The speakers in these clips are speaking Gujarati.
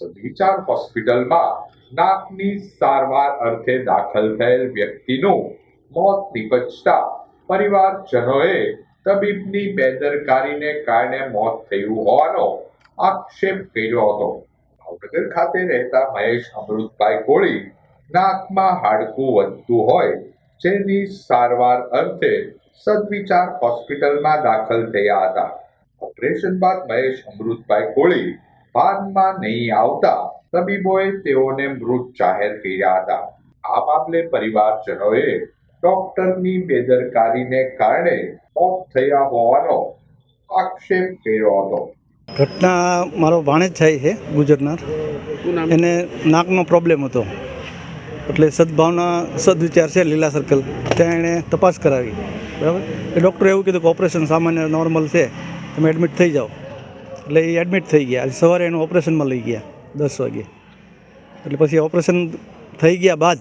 સદવિચાર હોસ્પિટલમાં નાકની સારવાર અર્થે દાખલ થયેલ વ્યક્તિનું મોત નિપજતા પરિવારજનોએ તબીબની બેદરકારીને કારણે મોત થયું હોવાનો આક્ષેપ કર્યો હતો. ભાવનગર ખાતે રહેતા મહેશ અમૃતભાઈ કોળી નાકમાં હાડકું વધતું હોય જેની સારવાર અર્થે સદવિચાર હોસ્પિટલમાં દાખલ થયા હતા. ઓપરેશન બાદ મહેશ અમૃતભાઈ કોળી ભાનમાં નહીં આવતા તબીબોએ તેઓને મૃત જાહેર કર્યા હતા. આ મામલે પરિવારજનોએ ડોક્ટરની બેદરકારીને કારણે મોત થયા હોવાનો આક્ષેપ કર્યો હતો. ઘટના મારો ભાણેજ થાય છે ગુજરનાર. એને નાકનો પ્રોબ્લેમ હતો. એટલે સદભાવના સદવિચાર છે લીલા સર્કલ ત્યાં એણે તપાસ કરાવી. બરાબર? એ ડૉક્ટરે એવું કીધું કે ઓપરેશન સામાન્ય નોર્મલ છે. તમે એડમિટ થઈ જાઓ. એટલે એ એડમિટ થઈ ગયા. આજે સવારે એનું ઓપરેશનમાં લઈ ગયા દસ વાગે. એટલે પછી ઓપરેશન થઈ ગયા બાદ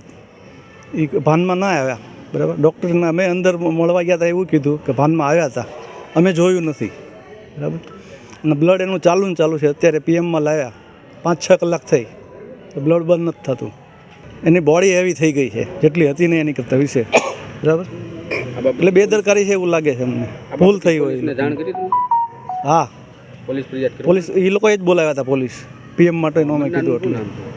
એ ભાનમાં ના આવ્યા બરાબર? ડૉક્ટરને અમે અંદર મળવા ગયા હતા એવું કીધું કે ભાનમાં આવ્યા હતા અમે જોયું નથી બરાબર? અને બ્લડ એનું ચાલુ ને ચાલુ છે. અત્યારે પીએમમાં લાવ્યા પાંચ છ કલાક થઈ. તો બ્લડ બંધ નથી થતું. એની બોડી એવી થઈ ગઈ છે. જેટલી હતી ને એની કરતાં વિશે. બરાબર? એટલે બેદરકારી છે એવું લાગે છે અમને. ભૂલ થઈ હોય હા. પોલીસ ફરિયાદ કરી. પોલીસ એ લોકોએ જ બોલાવ્યા હતા પોલીસ. પીએમ માટે નો મેં કીધું એટલે.